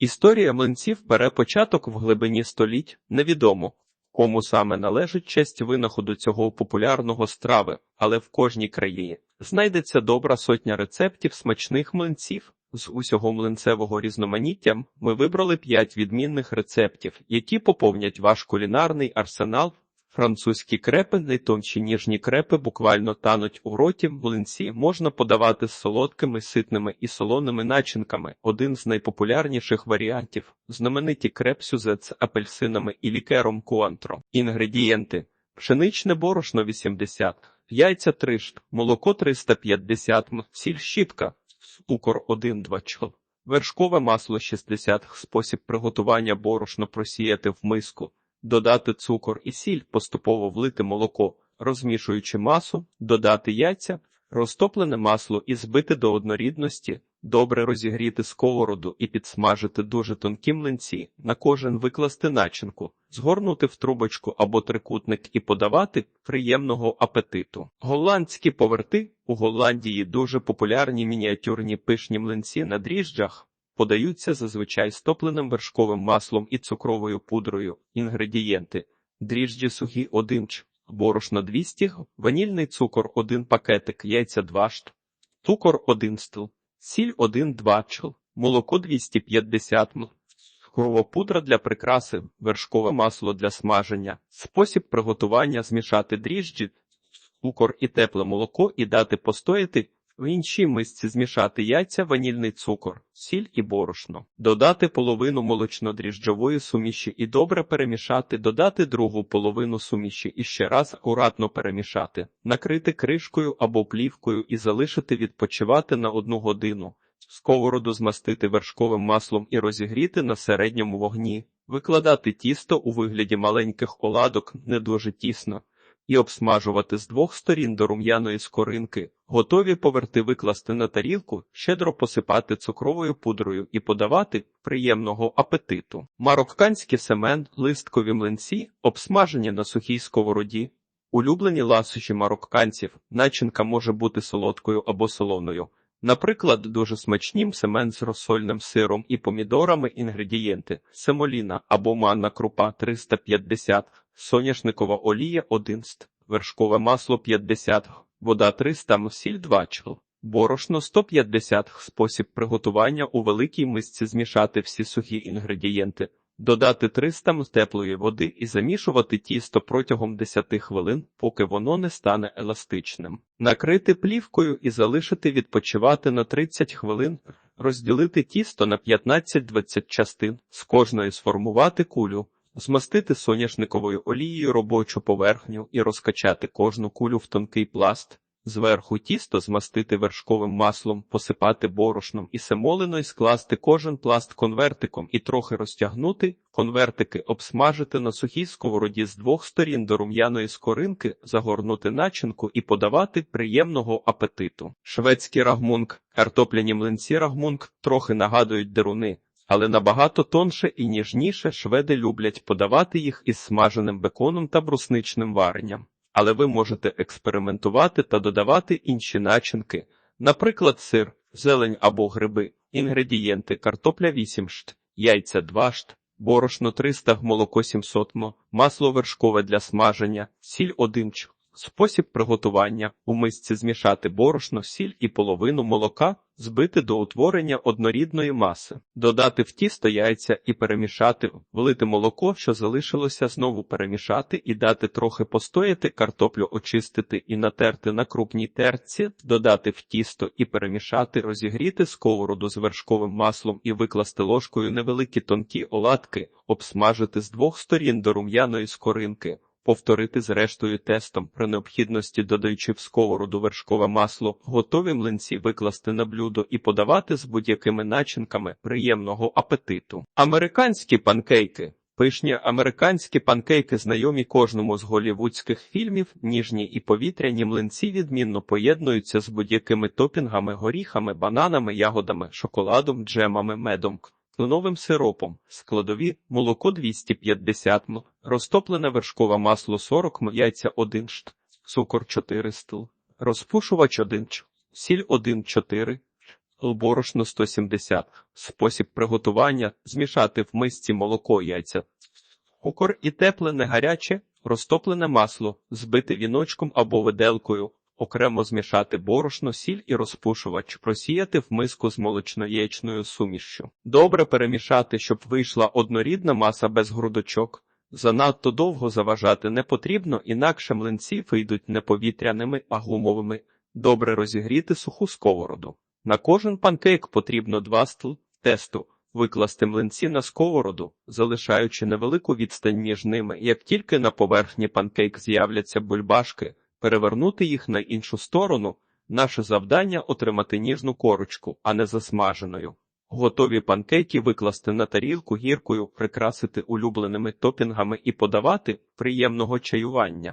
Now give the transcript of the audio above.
Історія млинців бере початок в глибині століть, невідомо, кому саме належить честь винаходу цього популярного страви, але в кожній країні знайдеться добра сотня рецептів смачних млинців. З усього млинцевого різноманіття ми вибрали п'ять відмінних рецептів, які поповнять ваш кулінарний арсенал. Французькі крепи, найтонші ніжні крепи буквально тануть у роті. Млинці можна подавати з солодкими, ситними і солоними начинками. Один з найпопулярніших варіантів знамениті креп-сюзе з апельсинами і лікером куантро. Інгредієнти: пшеничне борошно 80, яйця 3 штук, молоко 350 м, сіль щіпка, цукор 1-2 чл. Вершкове масло 60 спосіб приготування борошно просіяти в миску додати цукор і сіль, поступово влити молоко, розмішуючи масу, додати яйця, розтоплене масло і збити до однорідності, добре розігріти сковороду і підсмажити дуже тонкі млинці, на кожен викласти начинку, згорнути в трубочку або трикутник і подавати приємного апетиту. Голландські поверти у Голландії дуже популярні мініатюрні пишні млинці на дріжджах. Подаються зазвичай з топленим вершковим маслом і цукровою пудрою. Інгредієнти: дріжджі сухі 1 ч, борошно 200 г, ванільний цукор 1 пакетик, яйця 2 шт, цукор 1 стл, сіль 1-2 чл, молоко 250 мл, цукрова пудра для прикраси, вершкове масло для смаження. Спосіб приготування змішати дріжджі, цукор і тепле молоко і дати постояти. В іншій мисці змішати яйця, ванільний цукор, сіль і борошно, додати половину молочно-дріжджової суміші і добре перемішати, додати другу половину суміші і ще раз акуратно перемішати, накрити кришкою або плівкою і залишити відпочивати на одну годину. Сковороду змастити вершковим маслом і розігріти на середньому вогні, викладати тісто у вигляді маленьких оладок не дуже тісно і обсмажувати з двох сторін до рум'яної скоринки, готові поверти викласти на тарілку, щедро посипати цукровою пудрою і подавати приємного апетиту. Марокканський семен, листкові млинці, обсмажені на сухій сковороді. Улюблені ласощі марокканців, начинка може бути солодкою або солоною. Наприклад, дуже смачнім семен з розсольним сиром і помідорами інгредієнти: семоліна або манна крупа 350, соняшникова олія 1 ст, вершкове масло 50, вода 300 м, сіль 2 чл. Борошно 150 спосіб приготування у великій мисці змішати всі сухі інгредієнти, додати 300 м теплої води і замішувати тісто протягом 10 хвилин, поки воно не стане еластичним. Накрити плівкою і залишити відпочивати на 30 хвилин, розділити тісто на 15-20 частин, з кожної сформувати кулю. Змастити соняшниковою олією робочу поверхню і розкачати кожну кулю в тонкий пласт. Зверху тісто змастити вершковим маслом, посипати борошном і семолиною скласти кожен пласт конвертиком і трохи розтягнути, конвертики обсмажити на сухій сковороді з двох сторін до рум'яної скоринки, загорнути начинку і подавати приємного апетиту. Шведський рагмунг, картопляні млинці рагмунг трохи нагадують деруни. Але набагато тонше і ніжніше шведи люблять подавати їх із смаженим беконом та брусничним варенням але ви можете експериментувати та додавати інші начинки, наприклад, сир, зелень або гриби, інгредієнти, картопля 8 шт, яйця 2 шт, борошно 300 г, молоко 700 м, масло вершкове для смаження, сіль 1 ч. Спосіб приготування. У мисці змішати борошно, сіль і половину молока, збити до утворення однорідної маси, додати в тісто яйця і перемішати, влити молоко, що залишилося, знову перемішати і дати трохи постояти, картоплю очистити і натерти на крупній терці, додати в тісто і перемішати, розігріти сковороду з вершковим маслом і викласти ложкою невеликі тонкі оладки, обсмажити з двох сторін до рум'яної скоринки повторити з рештою тестом при необхідності, додаючи в сковороду вершкове масло, готові млинці викласти на блюдо і подавати з будь-якими начинками приємного апетиту. Американські панкейки. Пишні американські панкейки, знайомі кожному з голівудських фільмів, ніжні і повітряні млинці відмінно поєднуються з будь-якими топінгами, горіхами, бананами, ягодами, шоколадом, джемами, медом кленовим сиропом, складові молоко 250 м, розтоплене вершкове масло 40 м, яйця 1 шт, цукор 4 стл, розпушувач 1 ч, сіль 1 4, борошно 170. Спосіб приготування – змішати в мисці молоко, яйця, цукор і тепле, не гаряче, розтоплене масло, збити віночком або виделкою, окремо змішати борошно, сіль і розпушувач, просіяти в миску з молочно-яєчною сумішшю. Добре перемішати, щоб вийшла однорідна маса без грудочок. Занадто довго заважати не потрібно, інакше млинці вийдуть не повітряними, а гумовими. Добре розігріти суху сковороду. На кожен панкейк потрібно два стл тесту. Викласти млинці на сковороду, залишаючи невелику відстань між ними. Як тільки на поверхні панкейк з'являться бульбашки, перевернути їх на іншу сторону. Наше завдання отримати ніжну корочку, а не засмаженою. Готові панкейки викласти на тарілку гіркою, прикрасити улюбленими топінгами і подавати приємного чаювання.